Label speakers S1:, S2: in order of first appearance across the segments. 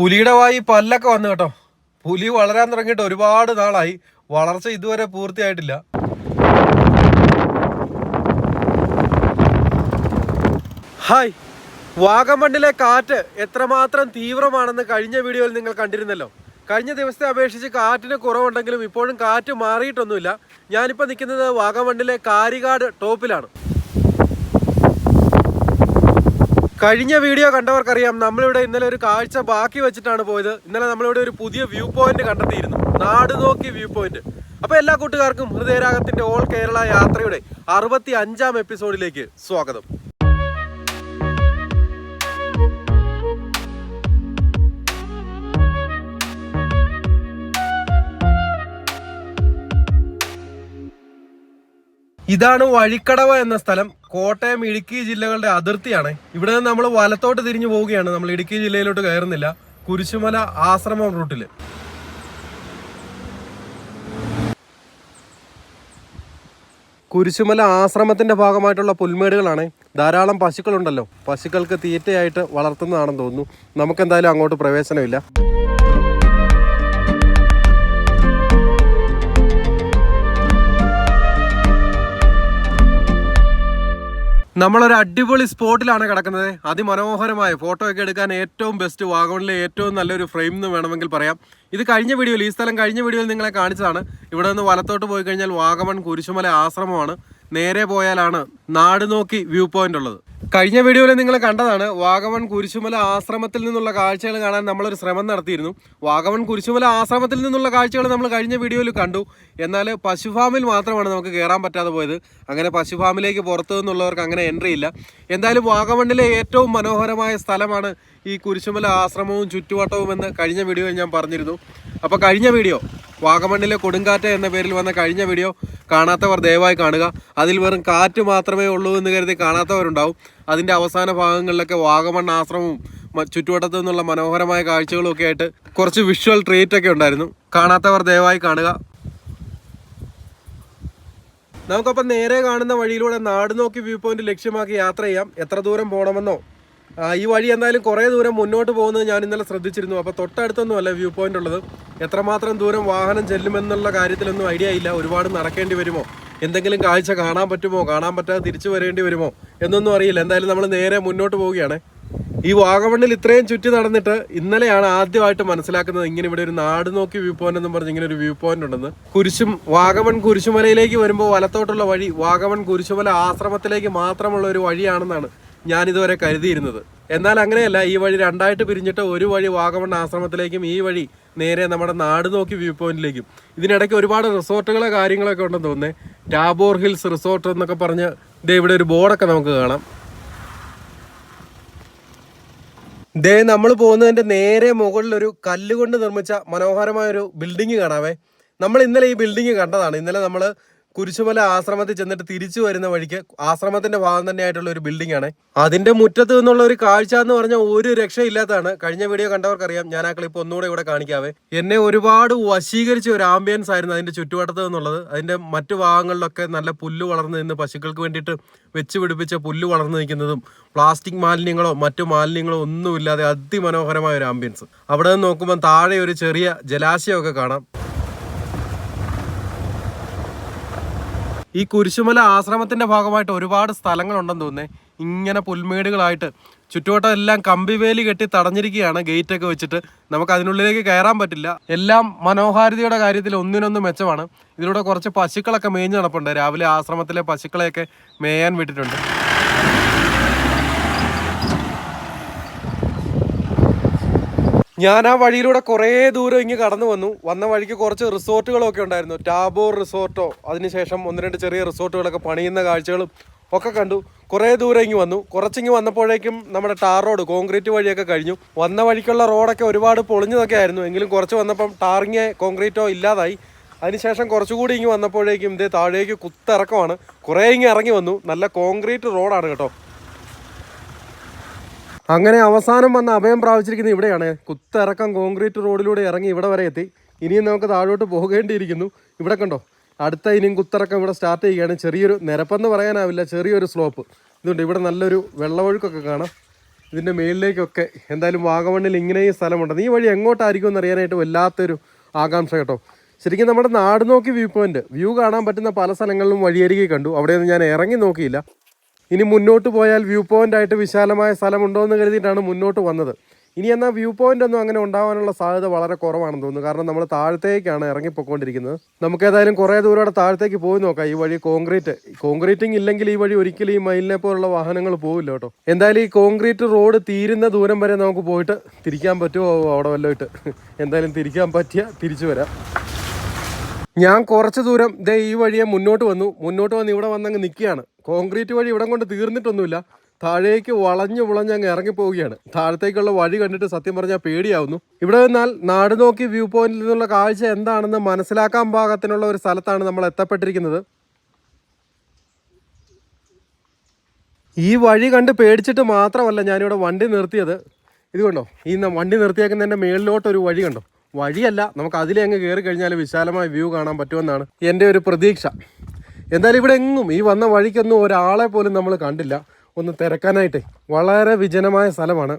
S1: പുലിയുടെ വായി പല്ലൊക്കെ വന്നു കേട്ടോ. പുലി വളരാൻ തുടങ്ങിയിട്ട് ഒരുപാട് നാളായി. വളർച്ച ഇതുവരെ പൂർത്തിയായിട്ടില്ല. ഹായ്. വാഗമണ്ണിലെ കാറ്റ് എത്രമാത്രം തീവ്രമാണെന്ന് കഴിഞ്ഞ വീഡിയോയിൽ നിങ്ങൾ കണ്ടിരുന്നല്ലോ. കഴിഞ്ഞ ദിവസത്തെ അപേക്ഷിച്ച് കാറ്റിന് കുറവുണ്ടെങ്കിലും ഇപ്പോഴും കാറ്റ് മാറിയിട്ടൊന്നുമില്ല. ഞാനിപ്പോൾ നിൽക്കുന്നത് വാഗമണ്ണിലെ കാരികാട് ടോപ്പിലാണ്. കഴിഞ്ഞ വീഡിയോ കണ്ടവർക്കറിയാം നമ്മളിവിടെ ഇന്നലെ ഒരു കാഴ്ച ബാക്കി വെച്ചിട്ടാണ് പോയത്. ഇന്നലെ നമ്മളിവിടെ ഒരു പുതിയ വ്യൂ പോയിന്റ് കണ്ടെത്തിയിരുന്നു. നാട് നോക്കി വ്യൂ പോയിന്റ്. അപ്പൊ എല്ലാ കൂട്ടുകാർക്കും ഹൃദയരാഗത്തിന്റെ ഓൾ കേരള യാത്രയുടെ അറുപത്തി അഞ്ചാം എപ്പിസോഡിലേക്ക് സ്വാഗതം. ഇതാണ് വഴിക്കടവ എന്ന സ്ഥലം. കോട്ടയം ഇടുക്കി ജില്ലകളുടെ അതിർത്തിയാണ്. ഇവിടെ നിന്ന് നമ്മൾ വലത്തോട്ട് തിരിഞ്ഞു പോവുകയാണ്. നമ്മൾ ഇടുക്കി ജില്ലയിലോട്ട് കയറുന്നില്ല. കുരിശുമല ആശ്രമം റൂട്ടിൽ കുരിശുമല ആശ്രമത്തിന്റെ ഭാഗമായിട്ടുള്ള പുൽമേടുകളാണ്. ധാരാളം പശുക്കളുണ്ടല്ലോ. പശുക്കൾക്ക് തീറ്റയായിട്ട് വളർത്തുന്നതാണെന്ന് തോന്നുന്നു. നമുക്കെന്തായാലും അങ്ങോട്ട് പ്രവേശനമില്ല. നമ്മളൊരു അടിപൊളി സ്പോട്ടിലാണ് കിടക്കുന്നത്. അതിമനോഹരമായ ഫോട്ടോ ഒക്കെ എടുക്കാൻ ഏറ്റവും ബെസ്റ്റ് വാഗോണിലെ ഏറ്റവും നല്ലൊരു ഫ്രെയിം എന്ന് വേണമെങ്കിൽ പറയാം. ഇത് കഴിഞ്ഞ വീഡിയോയിൽ ഈ സ്ഥലം കഴിഞ്ഞ വീഡിയോയിൽ നിങ്ങളെ കാണിച്ചതാണ്. ഇവിടെ നിന്ന് വലത്തോട്ട് പോയി കഴിഞ്ഞാൽ വാഗമൺ കുരിശുമല ആശ്രമമാണ്. നേരെ പോയാലാണ് നാട് നോക്കി വ്യൂ പോയിന്റ് ഉള്ളത്. കഴിഞ്ഞ വീഡിയോയിൽ നിങ്ങൾ കണ്ടതാണ് വാഗമൺ കുരിശുമല ആശ്രമത്തിൽ നിന്നുള്ള കാഴ്ചകൾ കാണാൻ നമ്മളൊരു ശ്രമം നടത്തിയിരുന്നു. വാഗമൺ കുരിശുമല ആശ്രമത്തിൽ നിന്നുള്ള കാഴ്ചകൾ നമ്മൾ കഴിഞ്ഞ വീഡിയോയിൽ കണ്ടു. എന്നാൽ പശു ഫാമിൽ മാത്രമാണ് നമുക്ക് കയറാൻ പറ്റാതെ പോയത്. അങ്ങനെ പശുഫാമിലേക്ക് പുറത്തു നിന്നുള്ളവർക്ക് അങ്ങനെ എൻട്രി ഇല്ല. എന്തായാലും വാഗമണ്ണിലെ ഏറ്റവും മനോഹരമായ സ്ഥലമാണ് ഈ കുരിശുമല ആശ്രമവും ചുറ്റുവട്ടവും എന്ന് കഴിഞ്ഞ വീഡിയോയിൽ ഞാൻ പറഞ്ഞിരുന്നു. അപ്പോൾ കഴിഞ്ഞ വീഡിയോ വാഗമണ്ണിലെ കൊടുങ്കാറ്റ് എന്ന പേരിൽ വന്ന കഴിഞ്ഞ വീഡിയോ കാണാത്തവർ ദയവായി കാണുക. അതിൽ വെറും കാറ്റ് മാത്രമേ ഉള്ളൂ എന്ന് കരുതി കാണാത്തവരുണ്ടാവും. അതിന്റെ അവസാന ഭാഗങ്ങളിലൊക്കെ വാഗമൺ ആശ്രമവും ചുറ്റുവട്ടത്തു നിന്നുള്ള മനോഹരമായ കാഴ്ചകളും ഒക്കെ ആയിട്ട് കുറച്ച് വിഷ്വൽ ട്രീറ്റ് ഒക്കെ ഉണ്ടായിരുന്നു. കാണാത്തവർ ദയവായി കാണുക. നമുക്കപ്പം നേരെ കാണുന്ന വഴിയിലൂടെ നാട് നോക്കി വ്യൂ പോയിന്റ് ലക്ഷ്യമാക്കി യാത്ര ചെയ്യാം. എത്ര ദൂരം പോകണമെന്നോ ഈ വഴി എന്തായാലും കുറേ ദൂരം മുന്നോട്ട് പോകുന്നത് ഞാൻ ഇന്നലെ ശ്രദ്ധിച്ചിരുന്നു. അപ്പോൾ തൊട്ടടുത്തൊന്നും അല്ല വ്യൂ പോയിന്റ് ഉള്ളത്. എത്രമാത്രം ദൂരം വാഹനം ചെല്ലുമെന്നുള്ള കാര്യത്തിലൊന്നും ഐഡിയ ഇല്ല. ഒരുപാട് നടക്കേണ്ടി വരുമോ? എന്തെങ്കിലും കാഴ്ച കാണാൻ പറ്റുമോ? കാണാൻ പറ്റാതെ തിരിച്ചു വരേണ്ടി വരുമോ? എന്നൊന്നും അറിയില്ല. എന്തായാലും നമ്മൾ നേരെ മുന്നോട്ട് പോവുകയാണ്. ഈ വാഗമണ്ണിൽ ഇത്രയും ചുറ്റി നടന്നിട്ട് ഇന്നലെയാണ് ആദ്യമായിട്ട് മനസ്സിലാക്കുന്നത് ഇങ്ങനെ ഇവിടെ ഒരു നാട് നോക്കി വ്യൂ പോയിന്റ് എന്നും പറഞ്ഞ് ഇങ്ങനെ ഒരു വ്യൂ പോയിന്റ് ഉണ്ടെന്ന്. കുരിശും വാഗമൺ കുരിശുമലയിലേക്ക് വരുമ്പോൾ വലത്തോട്ടുള്ള വഴി വാഗമൺ കുരിശുമല ആശ്രമത്തിലേക്ക് മാത്രമുള്ള ഒരു വഴിയാണെന്നാണ് ഞാൻ ഇതുവരെ കരുതിയിരുന്നത്. എന്നാൽ അങ്ങനെയല്ല ഈ വഴി രണ്ടായിട്ട് പിരിഞ്ഞിട്ട് ഒരു വഴി വാഗമൺ ആശ്രമത്തിലേക്കും ഈ വഴി നേരെ നമ്മുടെ നാട് നോക്കി വ്യൂ പോയിന്റിലേക്കും. ഇതിനിടയ്ക്ക് ഒരുപാട് റിസോർട്ടുകളെ കാര്യങ്ങളൊക്കെ ഉണ്ടെന്ന് തോന്നുന്നേ. ടാബോർ ഹിൽസ് റിസോർട്ട് എന്നൊക്കെ പറഞ്ഞ് ദേ ഇവിടെ ഒരു ബോർഡൊക്കെ നമുക്ക് കാണാം. ദേ നമ്മൾ പോകുന്നതിന്റെ നേരെ മുകളിൽ ഒരു കല്ലുകൊണ്ട് നിർമ്മിച്ച മനോഹരമായ ഒരു ബിൽഡിംഗ് കാണാവേ. നമ്മൾ ഇന്നലെ ഈ ബിൽഡിംഗ് കണ്ടതാണ്. ഇന്നലെ നമ്മൾ കുരിശുമല ആശ്രമത്തിൽ ചെന്നിട്ട് തിരിച്ചു വരുന്ന വഴിക്ക് ആശ്രമത്തിന്റെ ഭാഗം തന്നെയായിട്ടുള്ള ഒരു ബിൽഡിംഗ് ആണ് അതിന്റെ മുറ്റത്ത് നിന്നുള്ള ഒരു കാഴ്ച എന്ന് പറഞ്ഞാൽ ഒരു രക്ഷയില്ലാത്തതാണ്. കഴിഞ്ഞ വീഡിയോ കണ്ടവർക്കറിയാം. ഞാൻ ആ ക്ലിപ്പ് ഒന്നുകൂടെ ഇവിടെ കാണിക്കാവേ. എന്നെ ഒരുപാട് വശീകരിച്ച ഒരു ആംബിയൻസ് ആയിരുന്നു അതിന്റെ ചുറ്റുവട്ടത്ത് നിന്നുള്ളത്. അതിന്റെ മറ്റു ഭാഗങ്ങളിലൊക്കെ നല്ല പുല്ല് വളർന്നു നിന്ന് പശുക്കൾക്ക് വേണ്ടിയിട്ട് വെച്ച് പിടിപ്പിച്ച പുല്ല് വളർന്നു നിൽക്കുന്നതും പ്ലാസ്റ്റിക് മാലിന്യങ്ങളോ മറ്റു മാലിന്യങ്ങളോ ഒന്നുമില്ലാതെ അതിമനോഹരമായ ഒരു ആംബിയൻസ് അവിടെ നിന്ന് നോക്കുമ്പോൾ താഴെ ഒരു ചെറിയ ജലാശയമൊക്കെ കാണാം. ഈ കുരിശുമല ആശ്രമത്തിന്റെ ഭാഗമായിട്ട് ഒരുപാട് സ്ഥലങ്ങളുണ്ടെന്ന് തോന്നുന്നേ. ഇങ്ങനെ പുൽമേടുകളായിട്ട് ചുറ്റുവട്ടം എല്ലാം കമ്പിവേലി കെട്ടി തടഞ്ഞിരിക്കുകയാണ് ഗേറ്റ് ഒക്കെ വെച്ചിട്ട്. നമുക്ക് അതിനുള്ളിലേക്ക് കയറാൻ പറ്റില്ല. എല്ലാം മനോഹാരിതയുടെ കാര്യത്തിൽ ഒന്നിനൊന്ന് മെച്ചമാണ്. ഇതിലൂടെ കുറച്ച് പശുക്കളൊക്കെ മേഞ്ഞ് നടപ്പുണ്ട്. രാവിലെ ആശ്രമത്തിലെ പശുക്കളെയൊക്കെ മേയാൻ വിട്ടിട്ടുണ്ട്. ഞാൻ ആ വഴിയിലൂടെ കുറേ ദൂരം ഇങ്ങ് കടന്നു വന്നു. വന്ന വഴിക്ക് കുറച്ച് റിസോർട്ടുകളൊക്കെ ഉണ്ടായിരുന്നു. ടാബോർ റിസോർട്ടോ അതിനുശേഷം ഒന്ന് രണ്ട് ചെറിയ റിസോർട്ടുകളൊക്കെ പണിയുന്ന കാഴ്ചകളും ഒക്കെ കണ്ടു. കുറേ ദൂരം ഇങ്ങ് വന്നു. കുറച്ചിങ്ങ് വന്നപ്പോഴേക്കും നമ്മുടെ ടാർ റോഡ് കോൺക്രീറ്റ് വഴിയൊക്കെ കഴിഞ്ഞു. വന്ന വഴിക്കുള്ള റോഡൊക്കെ ഒരുപാട് പൊളിഞ്ഞതൊക്കെ ആയിരുന്നു. എങ്കിലും കുറച്ച് വന്നപ്പം ടാറിങ് കോൺക്രീറ്റോ ഇല്ലാതായി. അതിനുശേഷം കുറച്ചുകൂടി ഇങ്ങ് വന്നപ്പോഴേക്കും ഇതേ താഴേക്ക് കുത്തിറക്കമാണ്. കുറേ ഇങ്ങ് ഇറങ്ങി വന്നു. നല്ല കോൺക്രീറ്റ് റോഡാണ് കേട്ടോ. അങ്ങനെ അവസാനം വന്ന അഭയം പ്രാപിച്ചിരിക്കുന്നത് ഇവിടെയാണ്. കുത്തിറക്കം കോൺക്രീറ്റ് റോഡിലൂടെ ഇറങ്ങി ഇവിടെ വരെ എത്തി. ഇനിയും നമുക്ക് താഴോട്ട് പോകേണ്ടിയിരിക്കുന്നു. ഇവിടെ കണ്ടോ? അടുത്ത ഇനിയും കുത്തിറക്കം ഇവിടെ സ്റ്റാർട്ട് ചെയ്യുകയാണ്. ചെറിയൊരു നിരപ്പെന്ന് പറയാനാവില്ല ചെറിയൊരു സ്ലോപ്പ് ഇതുണ്ട്. ഇവിടെ നല്ലൊരു വെള്ളമൊഴുക്കൊക്കെ കാണാം. ഇതിന്റെ മേളിലേക്കൊക്കെ എന്തായാലും വാഗമണ്ണിൽ ഇങ്ങനെയും സ്ഥലമുണ്ട്. നീ വഴി എങ്ങോട്ടായിരിക്കും എന്നറിയാനായിട്ട് വല്ലാത്തൊരു ആകാംക്ഷ കേട്ടോ. ശരിക്കും നമ്മുടെ നാട് നോക്കി വ്യൂ പോയിന്റ് വ്യൂ കാണാൻ പറ്റുന്ന പല സ്ഥലങ്ങളിലും വഴിയരികെ കണ്ടു. അവിടെയൊന്നും ഞാൻ ഇറങ്ങി നോക്കിയില്ല. ഇനി മുന്നോട്ട് പോയാൽ വ്യൂ പോയിന്റ് ആയിട്ട് വിശാലമായ സ്ഥലമുണ്ടോ എന്ന് കരുതിയിട്ടാണ് മുന്നോട്ട് വന്നത്. ഇനി എന്നാൽ വ്യൂ പോയിന്റ് ഒന്നും അങ്ങനെ ഉണ്ടാവാനുള്ള സാധ്യത വളരെ കുറവാണെന്ന് തോന്നുന്നു. കാരണം നമ്മൾ താഴത്തേക്കാണ് ഇറങ്ങിപ്പോയിക്കൊണ്ടിരിക്കുന്നത്. നമുക്ക് ഏതായാലും കുറേ ദൂരം താഴത്തേക്ക് പോയി നോക്കാം. ഈ വഴി കോൺക്രീറ്റ് കോൺക്രീറ്റിംഗ് ഇല്ലെങ്കിൽ ഈ വഴി ഒരിക്കലും ഈ മയിലിനെ പോലുള്ള വാഹനങ്ങൾ പോവില്ല കേട്ടോ. എന്തായാലും ഈ കോൺക്രീറ്റ് റോഡ് തീരുന്ന ദൂരം വരെ നമുക്ക് പോയിട്ട് തിരിക്കാൻ പറ്റുമോ? അവിടെ വല്ലതായിട്ട് എന്തായാലും തിരിക്കാൻ പറ്റിയ തിരിച്ചു വരാം. ഞാൻ കുറച്ച് ദൂരം ദേ ഈ വഴിയെ മുന്നോട്ട് വന്നു. മുന്നോട്ട് വന്ന് ഇവിടെ വന്നങ്ങ് നിൽക്കുകയാണ്. കോൺക്രീറ്റ് വഴി ഇവിടം കൊണ്ട് തീർന്നിട്ടൊന്നുമില്ല. താഴേക്ക് വളഞ്ഞു വളഞ്ഞ് അങ്ങ് ഇറങ്ങിപ്പോവുകയാണ് താഴത്തേക്കുള്ള വഴി കണ്ടിട്ട് സത്യം പറഞ്ഞാൽ പേടിയാവുന്നു. ഇവിടെ നിന്നാൽ നാട് നോക്കി വ്യൂ പോയിന്റിൽ നിന്നുള്ള കാഴ്ച എന്താണെന്ന് മനസ്സിലാക്കാൻ പാകത്തിനുള്ള ഒരു സ്ഥലത്താണ് നമ്മൾ എത്തപ്പെട്ടിരിക്കുന്നത്. ഈ വഴി കണ്ട് പേടിച്ചിട്ട് മാത്രമല്ല ഞാനിവിടെ വണ്ടി നിർത്തിയത്. ഇത് കണ്ടോ? ഈ വണ്ടി നിർത്തിയേക്കുന്നതിന്റെ മേളിലോട്ടൊരു വഴി കണ്ടോ? വഴിയല്ല. നമുക്ക് അതിലേ അങ്ങ് കയറി കഴിഞ്ഞാൽ വിശാലമായ വ്യൂ കാണാൻ പറ്റുമെന്നാണ് എന്റെ ഒരു പ്രതീക്ഷ. എന്തായാലും ഇവിടെ എങ്ങും ഈ വന്ന വഴിക്കൊന്നും ഒരാളെ പോലും നമ്മൾ കണ്ടില്ല. ഒന്ന് തിരക്കാനായിട്ടേ. വളരെ വിജനമായ സ്ഥലമാണ്.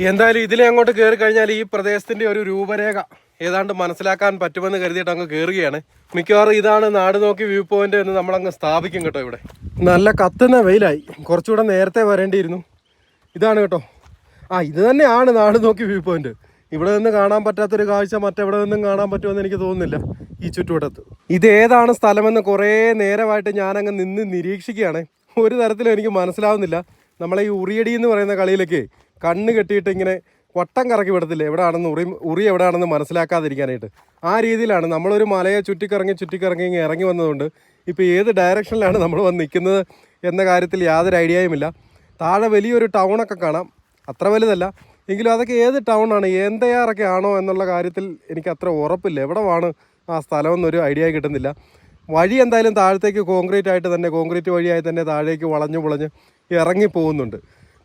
S1: എന്തായാലും ഇതിലെ അങ്ങോട്ട് കയറി കഴിഞ്ഞാൽ ഈ പ്രദേശത്തിന്റെ ഒരു രൂപരേഖ ഏതാണ്ട് മനസ്സിലാക്കാൻ പറ്റുമെന്ന് കരുതിയിട്ട് അങ്ങ് കയറുകയാണ് മിക്കവാറും ഇതാണ് നാട് നോക്കി വ്യൂ പോയിന്റ് എന്ന് നമ്മളങ്ങ് സ്ഥാപിക്കും കേട്ടോ ഇവിടെ. നല്ല കത്തുന്ന വെയിലായി. കുറച്ചുകൂടെ നേരത്തെ വരേണ്ടിയിരുന്നു. ഇതാണ് കേട്ടോ. ആ ഇത് തന്നെയാണ് നാട് നോക്കി വ്യൂ പോയിന്റ്. ഇവിടെ നിന്ന് കാണാൻ പറ്റാത്തൊരു കാഴ്ച മറ്റെവിടെ നിന്നും കാണാൻ പറ്റുമെന്ന് എനിക്ക് തോന്നുന്നില്ല ഈ ചുറ്റുവട്ടത്ത്. ഇത് ഏതാണ് സ്ഥലമെന്ന് കുറേ നേരമായിട്ട് ഞാനങ്ങ് നിന്ന് നിരീക്ഷിക്കുകയാണ്. ഒരു തരത്തിലും എനിക്ക് മനസ്സിലാവുന്നില്ല. നമ്മളെ ഈ ഉറിയടി എന്ന് പറയുന്ന കളിയിലൊക്കെ കണ്ണ് കെട്ടിയിട്ട് ഇങ്ങനെ വട്ടം കറക്കി വിടത്തില്ല? എവിടെയാണെന്ന് ഉറി ഉറി എവിടെയാണെന്ന് മനസ്സിലാക്കാതിരിക്കാനായിട്ട്. ആ രീതിയിലാണ് നമ്മളൊരു മലയെ ചുറ്റിക്കറങ്ങി ചുറ്റിക്കറങ്ങി ഇങ്ങനെ ഇറങ്ങി വന്നതുകൊണ്ട് ഇപ്പോൾ ഏത് ഡയറക്ഷനിലാണ് നമ്മൾ വന്ന് നിൽക്കുന്നത് എന്ന കാര്യത്തിൽ യാതൊരു ഐഡിയയുമില്ല താഴെ വലിയൊരു ടൗണൊക്കെ കാണാം. അത്ര വലുതല്ല. എങ്കിലും അതൊക്കെ ഏത് ടൗണാണ്? എന്തയാറൊക്കെ ആണോ എന്നുള്ള കാര്യത്തിൽ എനിക്ക് അത്ര ഉറപ്പില്ല. എവിടെയാണ് ആ സ്ഥലമെന്നൊരു ഐഡിയ കിട്ടുന്നില്ല. വഴി എന്തായാലും താഴത്തേക്ക് കോൺക്രീറ്റ് ആയിട്ട് തന്നെ കോൺക്രീറ്റ് വഴിയായി തന്നെ താഴേക്ക് വളഞ്ഞു പുളഞ്ഞ് ഇറങ്ങി പോകുന്നുണ്ട്.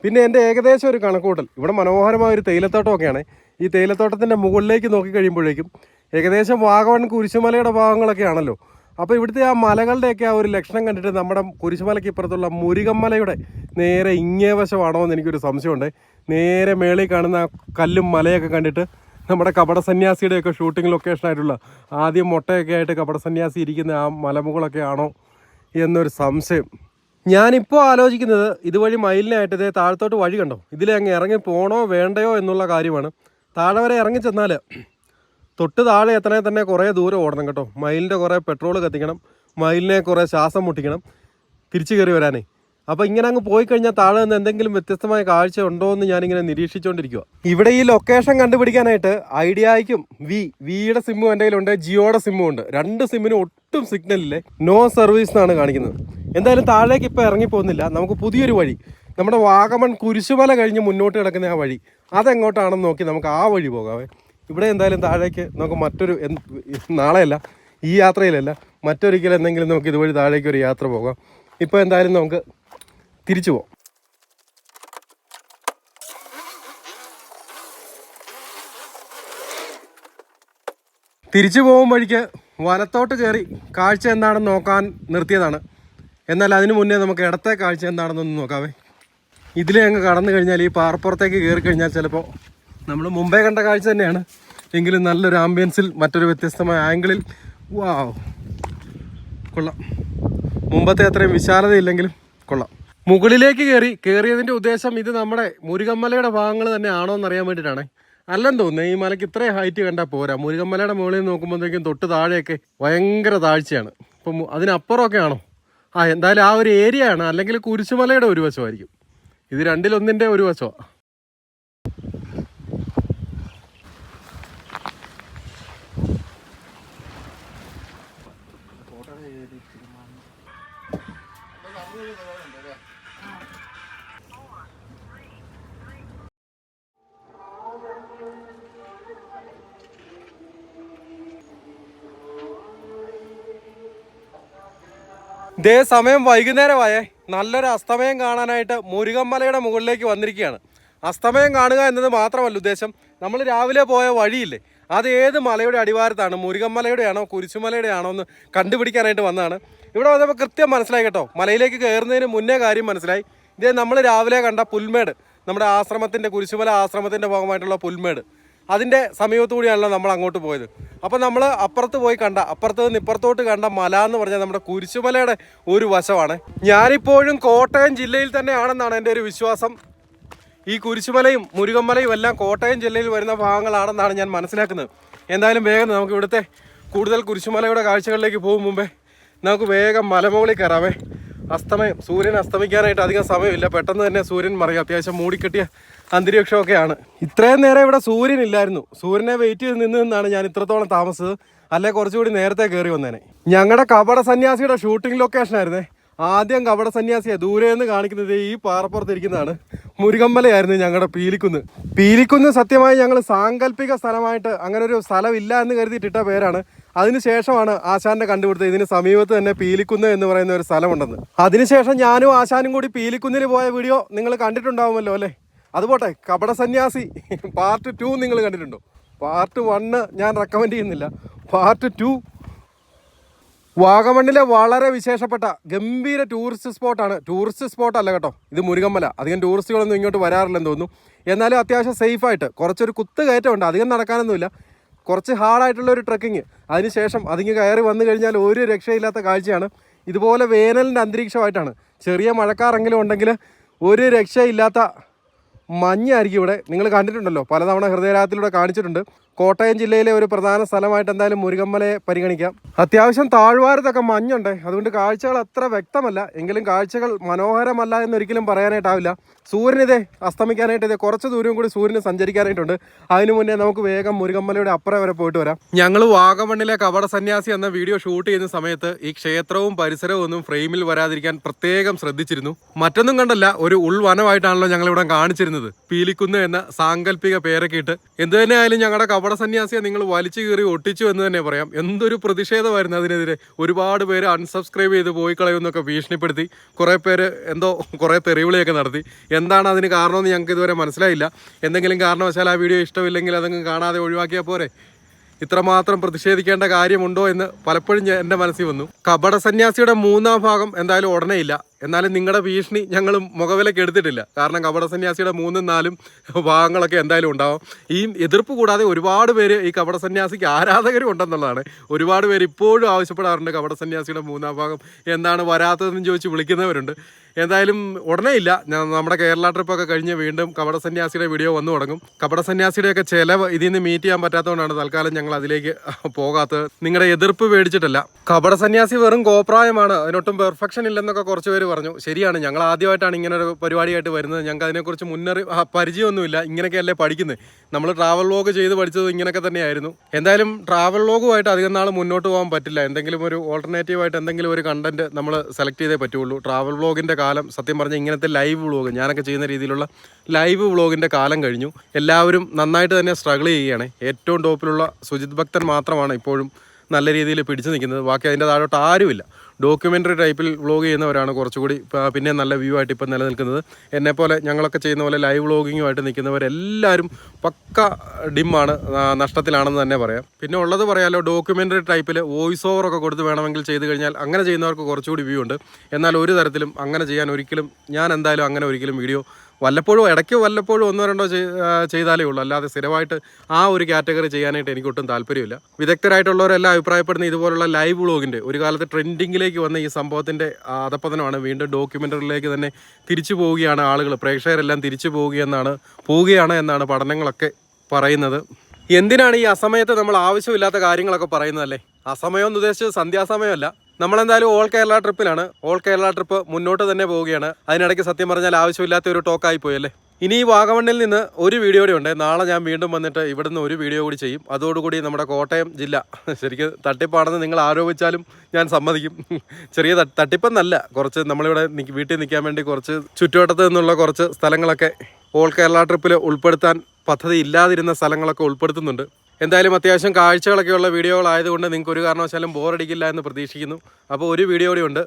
S1: പിന്നെ എന്റെ ഏകദേശം ഒരു കണക്കൂട്ടൽ. ഇവിടെ മനോഹരമായ ഒരു തേയിലത്തോട്ടമൊക്കെയാണ്. ഈ തേയിലത്തോട്ടത്തിന്റെ മുകളിലേക്ക് നോക്കി കഴിയുമ്പോഴേക്കും ഏകദേശം വാഗവൺ കുരിശുമലയുടെ ഭാഗങ്ങളൊക്കെ ആണല്ലോ അപ്പോൾ ഇവിടുത്തെ ആ മലകളുടെയൊക്കെ ആ ഒരു ലക്ഷണം കണ്ടിട്ട് നമ്മുടെ കുരിശുമലയ്ക്ക് ഇപ്പുറത്തുള്ള മുരുകമ്മലയുടെ നേരെ ഇങ്ങേ വശമാണോ എന്ന് എനിക്കൊരു സംശയമുണ്ട്. നേരെ മേളിൽ കാണുന്ന കല്ലും മലയൊക്കെ കണ്ടിട്ട് നമ്മുടെ കപട സന്യാസിയുടെയൊക്കെ ഷൂട്ടിംഗ് ലൊക്കേഷൻ ആയിട്ടുള്ള ആദ്യം മുട്ടയൊക്കെ ആയിട്ട് കപട സന്യാസി ഇരിക്കുന്ന ആ മലമുകളൊക്കെ ആണോ എന്നൊരു സംശയം. ഞാനിപ്പോൾ ആലോചിക്കുന്നത് ഇതുവഴി മയിലിനായിട്ട് ഇതേ താഴത്തോട്ട് വഴി കണ്ടോ? ഇതിലെ അങ്ങ് ഇറങ്ങി പോണോ വേണ്ടയോ എന്നുള്ള കാര്യമാണ്. താഴെ വരെ ഇറങ്ങി ചെന്നാൽ തൊട്ട് താഴെ എത്തണേ തന്നെ കുറേ ദൂരം ഓടണം കേട്ടോ. മയിലിന്റെ കുറേ പെട്രോൾ കത്തിക്കണം. മയിലിനെ കുറേ ശ്വാസം മുട്ടിക്കണം. തിരിച്ചു കയറി വരാനേ. അപ്പോൾ ഇങ്ങനെ അങ്ങ് പോയി കഴിഞ്ഞാൽ താഴെ നിന്ന് എന്തെങ്കിലും വ്യത്യസ്തമായ കാഴ്ച ഉണ്ടോ എന്ന് ഞാനിങ്ങനെ നിരീക്ഷിച്ചുകൊണ്ടിരിക്കുക ഇവിടെ ഈ ലൊക്കേഷൻ കണ്ടുപിടിക്കാനായിട്ട് ഐഡിയയ്ക്കും വി വിയുടെ സിമ്മും എന്റെ കയ്യിലുണ്ട് ജിയോയുടെ സിമ്മും ഉണ്ട്. രണ്ട് സിമ്മിനും ഒട്ടും സിഗ്നലില്ലേ നോ സർവീസ് എന്നാണ് കാണിക്കുന്നത്. എന്തായാലും താഴേക്ക് ഇപ്പോൾ ഇറങ്ങി പോകുന്നില്ല നമുക്ക് പുതിയൊരു വഴി. നമ്മുടെ വാഗമൺ കുരിശുമല കഴിഞ്ഞ് മുന്നോട്ട് കിടക്കുന്ന ആ വഴി. അതെങ്ങോട്ടാണെന്ന് നോക്കി നമുക്ക് ആ വഴി പോകാവേ. ഇവിടെ എന്തായാലും താഴേക്ക് നമുക്ക് മറ്റൊരു നാളെയല്ല ഈ യാത്രയിലല്ല മറ്റൊരിക്കലും എന്തെങ്കിലും നമുക്ക് ഇതുവഴി താഴേക്ക് ഒരു യാത്ര പോകാം. ഇപ്പോൾ എന്തായാലും നമുക്ക് തിരിച്ചു പോകാം. തിരിച്ചു പോകും വഴിക്ക് വലത്തോട്ട് കയറി കാഴ്ച എന്താണെന്ന് നോക്കാൻ നിർത്തിയതാണ്. എന്നാൽ അതിനു മുന്നേ നമുക്ക് ഇടത്തെ കാഴ്ച എന്താണെന്നൊന്ന് നോക്കാവേ. ഇതിലെ അങ്ങ് കടന്നു കഴിഞ്ഞാൽ ഈ പാറപ്പുറത്തേക്ക് കയറി കഴിഞ്ഞാൽ ചിലപ്പോൾ നമ്മൾ മുമ്പേ കണ്ട കാഴ്ച തന്നെയാണ്. എങ്കിലും നല്ലൊരു ആംബിയൻസിൽ മറ്റൊരു വ്യത്യസ്തമായ ആംഗിളിൽ വാവ് കൊള്ളാം. മുമ്പത്തെ അത്രയും വിശാലതയില്ലെങ്കിലും കൊള്ളാം. മുകളിലേക്ക് കയറി കയറിയതിന്റെ ഉദ്ദേശം ഇത് നമ്മുടെ മുരുകമ്മലയുടെ ഭാഗങ്ങൾ തന്നെ ആണോ എന്നറിയാൻ വേണ്ടിയിട്ടാണ്. അല്ലെന്ന് തോന്നുന്നത് ഈ മലയ്ക്ക് ഇത്രയും ഹൈറ്റ് കണ്ടാൽ പോരാ. മുരുകമ്മലയുടെ മുകളിൽ നോക്കുമ്പോഴത്തേക്കും തൊട്ട് താഴെയൊക്കെ ഭയങ്കര താഴ്ചയാണ്. അപ്പം അതിനപ്പുറമൊക്കെ ആണോ? ആ എന്തായാലും ആ ഒരു ഏരിയ ആണ്. അല്ലെങ്കിൽ കുരിശുമലയുടെ ഒരു വശമായിരിക്കും. ഇത് രണ്ടിലൊന്നിന്റെ ഒരു വശമാണ് ഇതേ സമയം വൈകുന്നേരമായേ. നല്ലൊരു അസ്തമയം കാണാനായിട്ട് മുരുകമ്മലയുടെ മുകളിലേക്ക് വന്നിരിക്കുകയാണ്. അസ്തമയം കാണുക എന്നത് മാത്രമല്ല ഉദ്ദേശം. നമ്മൾ രാവിലെ പോയ വഴിയില്ലേ അത് ഏത് മലയുടെ അടിവാരത്താണ്? മുരുകമ്മലയുടെ ആണോ കുരിശുമലയുടെ ആണോ എന്ന് കണ്ടുപിടിക്കാനായിട്ട് വന്നതാണ്. ഇവിടെ വന്നപ്പോൾ കൃത്യം മനസ്സിലായി കേട്ടോ. മലയിലേക്ക് കയറുന്നതിന് മുന്നേ കാര്യം മനസ്സിലായി. ഇതേ നമ്മൾ രാവിലെ കണ്ട പുൽമേട് നമ്മുടെ ആശ്രമത്തിന്റെ കുരിശുമല ആശ്രമത്തിന്റെ ഭാഗമായിട്ടുള്ള പുൽമേട്. അതിന്റെ സമീപത്തുകൂടിയാണല്ലോ നമ്മൾ അങ്ങോട്ട് പോയത്. അപ്പോൾ നമ്മൾ അപ്പുറത്ത് പോയി കണ്ട അപ്പുറത്ത് നിന്ന് ഇപ്പുറത്തോട്ട് കണ്ട മല എന്ന് പറഞ്ഞാൽ നമ്മുടെ കുരിശുമലയുടെ ഒരു വശമാണ്. ഞാനിപ്പോഴും കോട്ടയം ജില്ലയിൽ തന്നെയാണെന്നാണ് എന്റെ ഒരു വിശ്വാസം. ഈ കുരിശുമലയും മുരുകന്മലയും എല്ലാം കോട്ടയം ജില്ലയിൽ വരുന്ന ഭാഗങ്ങളാണെന്നാണ് ഞാൻ മനസ്സിലാക്കുന്നത്. എന്തായാലും വേഗം നമുക്ക് ഇവിടുത്തെ കൂടുതൽ കുരിശുമലയുടെ കാഴ്ചകളിലേക്ക് പോകും മുമ്പേ. നമുക്ക് വേഗം മലമുകളിൽ കയറാമേ അസ്തമയം സൂര്യൻ അസ്തമിക്കാനായിട്ട് അധികം സമയമില്ല. പെട്ടെന്ന് തന്നെ സൂര്യൻ മറിയും. അത്യാവശ്യം മൂടിക്കെട്ടിയ അന്തരീക്ഷമൊക്കെയാണ്. ഇത്രയും നേരം ഇവിടെ സൂര്യൻ ഇല്ലായിരുന്നു. സൂര്യനെ വെയിറ്റ് ചെയ്ത് നിന്ന് നിന്നാണ് ഞാൻ ഇത്രത്തോളം താമസിച്ചത്. അല്ലെ കുറച്ചുകൂടി നേരത്തെ കയറി വന്നേനെ. ഞങ്ങളുടെ കപട സന്യാസിയുടെ ഷൂട്ടിംഗ് ലൊക്കേഷൻ ആയിരുന്നേ. ആദ്യം കവട സന്യാസിയെ ദൂരെ നിന്ന് കാണിക്കുന്നത് ഈ പാറപ്പുറത്ത് ഇരിക്കുന്നതാണ്. മുരുകമ്പലയായിരുന്നു ഞങ്ങളുടെ പീലിക്കുന്ന്. പീലിക്കുന്ന് സത്യമായി ഞങ്ങൾ സാങ്കല്പിക സ്ഥലമായിട്ട് അങ്ങനെ ഒരു സ്ഥലമില്ല എന്ന് കരുതിയിട്ടിട്ട പേരാണ്. അതിനുശേഷമാണ് ആശാന്റെ കണ്ടുപിടുത്തത് ഇതിന് സമീപത്ത് തന്നെ പീലിക്കുന്ന് എന്ന് പറയുന്ന ഒരു സ്ഥലമുണ്ടെന്ന്. അതിനുശേഷം ഞാനും ആശാനും കൂടി പീലിക്കുന്നിൽ പോയ വീഡിയോ നിങ്ങൾ കണ്ടിട്ടുണ്ടാവുമല്ലോ അല്ലേ? അതുപോട്ടെ കപട സന്യാസി പാർട്ട് ടു നിങ്ങൾ കണ്ടിട്ടുണ്ടോ? പാർട്ട് വണ്ണ് ഞാൻ റെക്കമെൻഡ് ചെയ്യുന്നില്ല. പാർട്ട് ടു വാഗമണ്ണിലെ വളരെ വിശേഷപ്പെട്ട ഗംഭീര ടൂറിസ്റ്റ് സ്പോട്ടാണ് ടൂറിസ്റ്റ് സ്പോട്ട് അല്ല കേട്ടോ. ഇത് മുരുകമ്മല. അധികം ടൂറിസ്റ്റുകളൊന്നും ഇങ്ങോട്ട് വരാറില്ലെന്ന് തോന്നുന്നു. എന്നാലും അത്യാവശ്യം സേഫായിട്ട് കുറച്ചൊരു കുത്ത് കയറ്റമുണ്ട്. അധികം നടക്കാനൊന്നുമില്ല. കുറച്ച് ഹാർഡായിട്ടുള്ള ഒരു ട്രക്കിങ് അതിനുശേഷം അതിങ്ങ് കയറി വന്നു കഴിഞ്ഞാൽ ഒരു രക്ഷയില്ലാത്ത കാഴ്ചയാണ്. ഇതുപോലെ വേനലിന്റെ അന്തരീക്ഷമായിട്ടാണ്. ചെറിയ മഴക്കാറെങ്കിലും ഉണ്ടെങ്കിൽ ഒരു രക്ഷയില്ലാത്ത മഞ്ഞായിരിക്കും ഇവിടെ. നിങ്ങൾ കണ്ടിട്ടുണ്ടല്ലോ. പലതവണ ഹൃദയരാഗത്തിലൂടെ കാണിച്ചിട്ടുണ്ട്. കോട്ടയം ജില്ലയിലെ ഒരു പ്രധാന സ്ഥലമായിട്ട് എന്തായാലും മുരുകമ്മലയെ പരിഗണിക്കാം. അത്യാവശ്യം താഴ്വാരത്തൊക്കെ മഞ്ഞുണ്ട്. അതുകൊണ്ട് കാഴ്ചകൾ അത്ര വ്യക്തമല്ല. എങ്കിലും കാഴ്ചകൾ മനോഹരമല്ല എന്നൊരിക്കലും പറയാനായിട്ടാവില്ല. സൂര്യനിതേ അസ്തമിക്കാനായിട്ട് ഇതേ കുറച്ച് ദൂരം കൂടി സൂര്യന് സഞ്ചരിക്കാനായിട്ടുണ്ട്. അതിനു മുന്നേ നമുക്ക് വേഗം മുരുകമ്മലയുടെ അപ്പുറം വരെ പോയിട്ട് വരാം. ഞങ്ങൾ വാഗമണ്ണിലെ കവട സന്യാസി എന്ന വീഡിയോ ഷൂട്ട് ചെയ്യുന്ന സമയത്ത് ഈ ക്ഷേത്രവും പരിസരവും ഒന്നും ഫ്രെയിമിൽ വരാതിരിക്കാൻ പ്രത്യേകം ശ്രദ്ധിച്ചിരുന്നു. മറ്റൊന്നും കണ്ടല്ല ഒരു ഉൾവനമായിട്ടാണല്ലോ ഞങ്ങൾ ഇവിടെ കാണിച്ചിരുന്നത്. പീലിക്കുന്ന് എന്ന സാങ്കല്പിക പേരൊക്കെ ഇട്ട് എന്തു തന്നെയായാലും ഞങ്ങളുടെ കപട സന്യാസിയെ നിങ്ങൾ വലിച്ചു കീറി ഒട്ടിച്ചു എന്ന് തന്നെ പറയാം. എന്തൊരു പ്രതിഷേധമായിരുന്നു അതിനെതിരെ. ഒരുപാട് പേര് അൺസബ്സ്ക്രൈബ് ചെയ്ത് പോയി കളയുമെന്നൊക്കെ ഭീഷണിപ്പെടുത്തി. കുറേ പേര് എന്തോ കുറേ തെറിവിളിയൊക്കെ നടത്തി. എന്താണ് അതിന് കാരണമെന്ന് ഞങ്ങൾക്ക് ഇതുവരെ മനസ്സിലായില്ല. എന്തെങ്കിലും കാരണവശാൽ ആ വീഡിയോ ഇഷ്ടമില്ലെങ്കിൽ അതങ്ങ് കാണാതെ ഒഴിവാക്കിയാൽ പോരെ. ഇത്രമാത്രം പ്രതിഷേധിക്കേണ്ട കാര്യമുണ്ടോ എന്ന് പലപ്പോഴും എന്റെ മനസ്സിൽ വന്നു. കപട സന്യാസിയുടെ മൂന്നാം ഭാഗം എന്തായാലും ഉടനെയില്ല എന്നാലും നിങ്ങളുടെ ഭീഷണി ഞങ്ങൾ മുഖവിലക്ക് എടുത്തിട്ടില്ല. കാരണം കപട സന്യാസിയുടെ മൂന്നും നാലും ഭാഗങ്ങളൊക്കെ എന്തായാലും ഉണ്ടാവും. ഈ എതിർപ്പ് കൂടാതെ ഒരുപാട് പേര് ഈ കപട സന്യാസിക്ക് ആരാധകരും ഉണ്ടെന്നുള്ളതാണ്. ഒരുപാട് പേര് ഇപ്പോഴും ആവശ്യപ്പെടാറുണ്ട് കപട സന്യാസിയുടെ മൂന്നാം ഭാഗം എന്താണ് വരാത്തതെന്ന് ചോദിച്ച് വിളിക്കുന്നവരുണ്ട്. എന്തായാലും ഉടനെ ഇല്ല. നമ്മുടെ കേരള ട്രിപ്പൊക്കെ കഴിഞ്ഞ് വീണ്ടും കപട സന്യാസിയുടെ വീഡിയോ വന്നു തുടങ്ങും. കപട സന്യാസിയുടെയൊക്കെ ചിലവ് ഇതിൽ നിന്ന് മീറ്റ് ചെയ്യാൻ പറ്റാത്തതുകൊണ്ടാണ് തൽക്കാലം ഞങ്ങൾ അതിലേക്ക് പോകാത്തത്. നിങ്ങളുടെ എതിർപ്പ് പേടിച്ചിട്ടല്ല. കപട സന്യാസി വെറും കോപ്രായമാണ് അതിനൊട്ടും പെർഫെക്ഷൻ ഇല്ലെന്നൊക്കെ കുറച്ച് പേര് പറഞ്ഞു ശരിയാണ് ഞങ്ങൾ ആദ്യമായിട്ടാണ് ഇങ്ങനെ ഒരു പരിപാടിയായിട്ട് വരുന്നത്. ഞങ്ങൾക്ക് അതിനെക്കുറിച്ച് മുന്നറി പരിചയമൊന്നുമില്ല. ഇങ്ങനെയൊക്കെയല്ലേ പഠിക്കുന്നത് നമ്മൾ ട്രാവൽ വ്ലോഗ് ചെയ്ത് പഠിച്ചത് ഇങ്ങനെയൊക്കെ തന്നെയായിരുന്നു. എന്തായാലും ട്രാവൽ വ്ലോഗുമായിട്ട് അധികം നാൾ മുന്നോട്ട് പോകാൻ പറ്റില്ല. എന്തെങ്കിലും ഒരു ഓൾട്ടർനേറ്റീവായിട്ട് എന്തെങ്കിലും ഒരു കണ്ടന്റ് നമ്മൾ സെലക്ട് ചെയ്തേ പറ്റുള്ളൂ. ട്രാവൽ വ്ലോഗിന്റെ കാലം സത്യം പറഞ്ഞാൽ ഇങ്ങനത്തെ ലൈവ് വ്ലോഗ് ഞാനൊക്കെ ചെയ്യുന്ന രീതിയിലുള്ള ലൈവ് വ്ലോഗിന്റെ കാലം കഴിഞ്ഞു. എല്ലാവരും നന്നായിട്ട് തന്നെ സ്ട്രഗിൾ ചെയ്യുകയാണ്. ഏറ്റവും ടോപ്പിലുള്ള സുജിത് ഭക്തൻ മാത്രമാണ് ഇപ്പോഴും നല്ല രീതിയിൽ പിടിച്ചു നിൽക്കുന്നത്. ബാക്കി അതിന്റെ താഴോട്ട് ആരുമില്ല. ഡോക്യുമെന്ററി ടൈപ്പിൽ വ്ലോഗ് ചെയ്യുന്നവരാണ് കുറച്ചുകൂടി പിന്നെ നല്ല വ്യൂ ആയിട്ട് ഇപ്പം നിലനിൽക്കുന്നത്. എന്നെപ്പോലെ ഞങ്ങളൊക്കെ ചെയ്യുന്ന പോലെ ലൈവ് വ്ലോഗിങ്ങുമായിട്ട് നിൽക്കുന്നവരെല്ലാവരും പക്ക ഡിമ്മാണ് നഷ്ടത്തിലാണെന്ന് തന്നെ പറയാം. പിന്നെ ഉള്ളത് പറയാലോ ഡോക്യുമെന്ററി ടൈപ്പിൽ വോയിസ് ഓവറൊക്കെ കൊടുത്ത് വേണമെങ്കിൽ ചെയ്ത് കഴിഞ്ഞാൽ അങ്ങനെ ചെയ്യുന്നവർക്ക് കുറച്ചുകൂടി വ്യൂ ഉണ്ട്. എന്നാൽ ഒരു തരത്തിലും അങ്ങനെ ചെയ്യാൻ ഒരിക്കലും ഞാൻ എന്തായാലും അങ്ങനെ ഒരിക്കലും വീഡിയോ വല്ലപ്പോഴും ഇടയ്ക്ക് വല്ലപ്പോഴും ഒന്നോ രണ്ടോ ചെയ്താലേ ഉള്ളൂ. അല്ലാതെ സ്ഥിരമായിട്ട് ആ ഒരു കാറ്റഗറി ചെയ്യാനായിട്ട് എനിക്കൊട്ടും താല്പര്യമില്ല. വിദഗ്ധരായിട്ടുള്ളവരെല്ലാം അഭിപ്രായപ്പെടുന്ന ഇതുപോലുള്ള ലൈവ് വ്ളോഗിന്റെ ഒരു കാലത്ത് ട്രെൻഡിങ്ങിലേക്ക് വന്ന ഈ സംഭവത്തിന്റെ അധപ്പതനമാണ് വീണ്ടും ഡോക്യുമെന്ററിയിലേക്ക് തന്നെ തിരിച്ചു പോവുകയാണ് ആളുകൾ. പ്രേക്ഷകരെല്ലാം തിരിച്ചു പോവുകയെന്നാണ് പോവുകയാണ് എന്നാണ് പഠനങ്ങളൊക്കെ പറയുന്നത്. എന്തിനാണ് ഈ അസമയത്ത് നമ്മൾ ആവശ്യമില്ലാത്ത കാര്യങ്ങളൊക്കെ പറയുന്നതല്ലേ? അസമയം എന്ന് ഉദ്ദേശിച്ചത് സന്ധ്യാസമയമല്ല. നമ്മളെന്തായാലും ഓൾ കേരള ട്രിപ്പിലാണ്. ഓൾ കേരള ട്രിപ്പ് മുന്നോട്ട് തന്നെ പോവുകയാണ്. അതിനിടയ്ക്ക് സത്യം പറഞ്ഞാൽ ആവശ്യമില്ലാത്ത ഒരു ടോക്കായി പോയല്ലേ ഇനി ഈ വാഗമണ്ണിൽ നിന്ന് ഒരു വീഡിയോ കൂടി ഉണ്ട്. നാളെ ഞാൻ വീണ്ടും വന്നിട്ട് ഇവിടുന്ന് ഒരു വീഡിയോ കൂടി ചെയ്യും. അതോടുകൂടി നമ്മുടെ കോട്ടയം ജില്ല ശരിക്കും തട്ടിപ്പാണെന്ന് നിങ്ങൾ ആരോപിച്ചാലും ഞാൻ സമ്മതിക്കും. ചെറിയ തട്ടിപ്പെന്നല്ല കുറച്ച് നമ്മളിവിടെ വീട്ടിൽ നിൽക്കാൻ വേണ്ടി കുറച്ച് ചുറ്റുവട്ടത്ത് നിന്നുള്ള കുറച്ച് സ്ഥലങ്ങളൊക്കെ ഓൾ കേരള ട്രിപ്പിൽ ഉൾപ്പെടുത്താൻ പദ്ധതി ഇല്ലാതിരുന്ന സ്ഥലങ്ങളൊക്കെ ഉൾപ്പെടുത്തുന്നുണ്ട്. എന്തായാലും അത്യാവശ്യം കാഴ്ചകളൊക്കെയുള്ള വീഡിയോകളായതുകൊണ്ട് നിങ്ങൾക്ക് ഒരു കാരണവശാലും ബോറടിക്കില്ല എന്ന് പ്രതീക്ഷിക്കുന്നു. അപ്പോൾ ഒരു വീഡിയോ കൂടി ഉണ്ട്.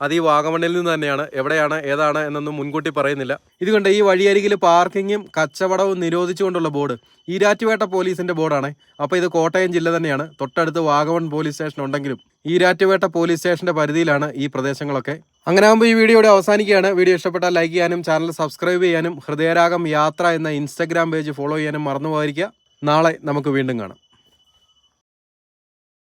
S1: അത് ഈ വാഗമണ്ണിൽ നിന്ന് തന്നെയാണ്. എവിടെയാണ് ഏതാണ് എന്നൊന്നും മുൻകൂട്ടി പറയുന്നില്ല. ഇതുകൊണ്ട് ഈ വഴിയരികിൽ പാർക്കിങ്ങും കച്ചവടവും നിരോധിച്ചുകൊണ്ടുള്ള ബോർഡ്. ഈരാറ്റുപേട്ട പോലീസിന്റെ ബോർഡാണ്. അപ്പോൾ ഇത് കോട്ടയം ജില്ല തന്നെയാണ്. തൊട്ടടുത്ത് വാഗമൺ പോലീസ് സ്റ്റേഷൻ ഉണ്ടെങ്കിലും ഈരാറ്റുപേട്ട പോലീസ് സ്റ്റേഷന്റെ പരിധിയിലാണ് ഈ പ്രദേശങ്ങളൊക്കെ. അങ്ങനെ ആകുമ്പോൾ ഈ വീഡിയോയുടെ അവസാനിക്കുകയാണ്. വീഡിയോ ഇഷ്ടപ്പെട്ടാൽ ലൈക്ക് ചെയ്യാനും ചാനൽ സബ്സ്ക്രൈബ് ചെയ്യാനും ഹൃദയരാഗം യാത്ര എന്ന ഇൻസ്റ്റഗ്രാം പേജ് ഫോളോ ചെയ്യാനും മറന്നു പോകാതിരിക്കുക. നാളെ നമുക്ക് വീണ്ടും കാണാം.